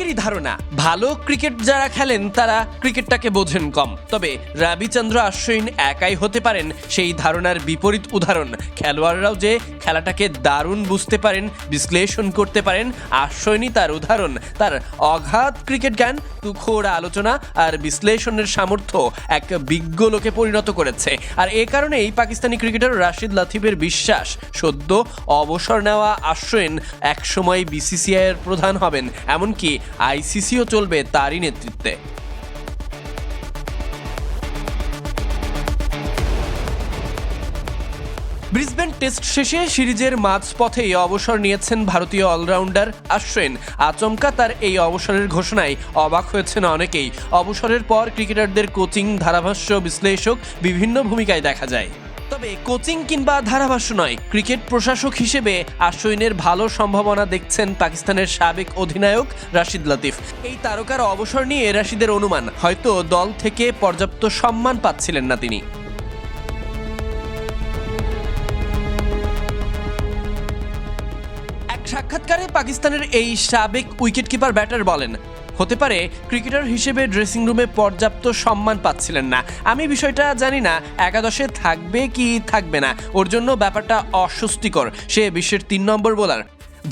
অনেকেরই ধারণা, ভালো ক্রিকেট যারা খেলেন তারা ক্রিকেটটাকে বোঝেন কম। তবে রাবিচন্দ্র আশ্বিন একাই হতে পারেন সেই ধারণার বিপরীত উদাহরণ। খেলোয়াড়রাও যে খেলাটাকে দারুণ বুঝতে পারেন, বিশ্লেষণ করতে পারেন। আশ্বিনই তার উদাহরণ, তার অগাধ ক্রিকেট জ্ঞান, তুখোড় আলোচনা আর বিশ্লেষণের সামর্থ্য এক বিজ্ঞ লোকে পরিণত করেছে। আর এ কারণেই পাকিস্তানি ক্রিকেটার রাশিদ লাথিফের বিশ্বাস, সদ্য অবসর নেওয়া আশ্রয়ন একসময় বিসিসিআই এর প্রধান হবেন, এমনকি আইসিসিও চলবে তারই নেতৃত্বে। ব্রিসবেন টেস্ট শেষে সিরিজের মাঝপথেই অবসর নিয়েছেন ভারতীয় অলরাউন্ডার আশ্রেন আচমকা তার এই অবসরের ঘোষণায় অবাক হয়েছেন অনেকেই। অবসরের পর ক্রিকেটারদের কোচিং ধারাভাষ্য বিশ্লেষক বিভিন্ন ভূমিকায় দেখা যায়। তবে কোচিং কিংবা ধারাভাষ্য নয়, ক্রিকেট প্রশাসক হিসেবে আশ্বিনের ভালো সম্ভাবনা দেখছেন পাকিস্তানের সাবেক অধিনায়ক রাশিদ লাতিফ। এই তারকার অবসর নিয়ে রাশিদের অনুমান, হয়তো দল থেকে পর্যাপ্ত সম্মান পাচ্ছিলেন না তিনি। সাক্ষাৎকারে পাকিস্তানের এই সাবেক উইকেটকিপার ব্যাটার বলেন, হতে পারে ক্রিকেটার হিসেবে ড্রেসিং রুমে পর্যাপ্ত সম্মান পাচ্ছিলেন না। আমি বিষয়টা জানি না, একাদশে থাকবে কি থাকবে না। ওর জন্য ব্যাপারটা অস্বস্তিকর। সে বিশ্বের তিন নম্বর বোলার।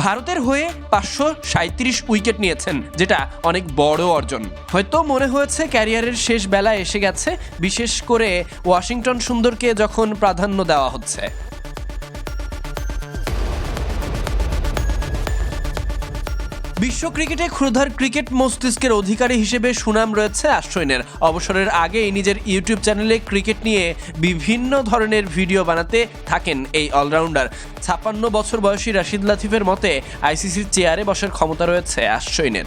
ভারতের হয়ে পাঁচশো সাঁত্রিশ উইকেট নিয়েছেন, যেটা অনেক বড় অর্জন। হয়তো মনে হয়েছে ক্যারিয়ারের শেষ বেলা এসে গেছে, বিশেষ করে ওয়াশিংটন সুন্দরকে যখন প্রাধান্য দেওয়া হচ্ছে। বিশ্ব ক্রিকেটে ক্ষুধার ক্রিকেট মস্তিষ্কের অধিকারী হিসেবে সুনাম রয়েছে আশ্রয়নের। অবসরের আগেই নিজের ইউটিউব চ্যানেলে ক্রিকেট নিয়ে বিভিন্ন ধরনের ভিডিও বানাতে থাকেন এই অলরাউন্ডার। ছাপ্পান্ন বছর বয়সী রাশিদ লাতিফের মতে আইসিসির চেয়ারে বসার ক্ষমতা রয়েছে আশ্রয়নের।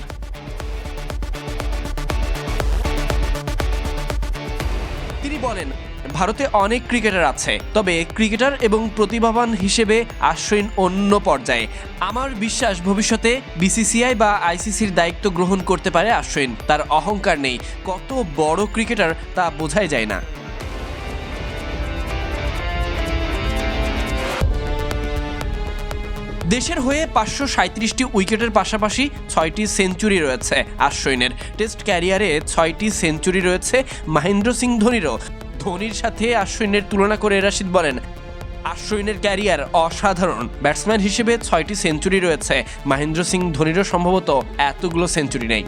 বলেন, ভারতে অনেক ক্রিকেটার আছে। তবে ক্রিকেটার এবং প্রতিভাবান হিসেবে আশ্রয়ীন অন্য পর্যায়ে। আমার বিশ্বাস ভবিষ্যতে বিসিসিআই বা আইসিসির দায়িত্ব গ্রহণ করতে পারে আশ্রয়ীন। তার অহংকার নেই। কত বড় ক্রিকেটার তা বোঝাই যায় না। দেশের হয়ে পাঁচশো সাঁত্রিশটি উইকেটের পাশাপাশি ছয়টি সেঞ্চুরি রয়েছে আশ্বিনের টেস্ট ক্যারিয়ারে ছয়টি সেঞ্চুরি রয়েছে মহেন্দ্র সিং ধোনিরও। ধোনির সাথে আশ্বিনের তুলনা করে রাশিদ বলেন আশ্বিনের ক্যারিয়ার অসাধারণ। ব্যাটসম্যান হিসেবে ছয়টি সেঞ্চুরি রয়েছে। মহেন্দ্র সিং ধোনিরও সম্ভবত এতগুলো সেঞ্চুরি নেই।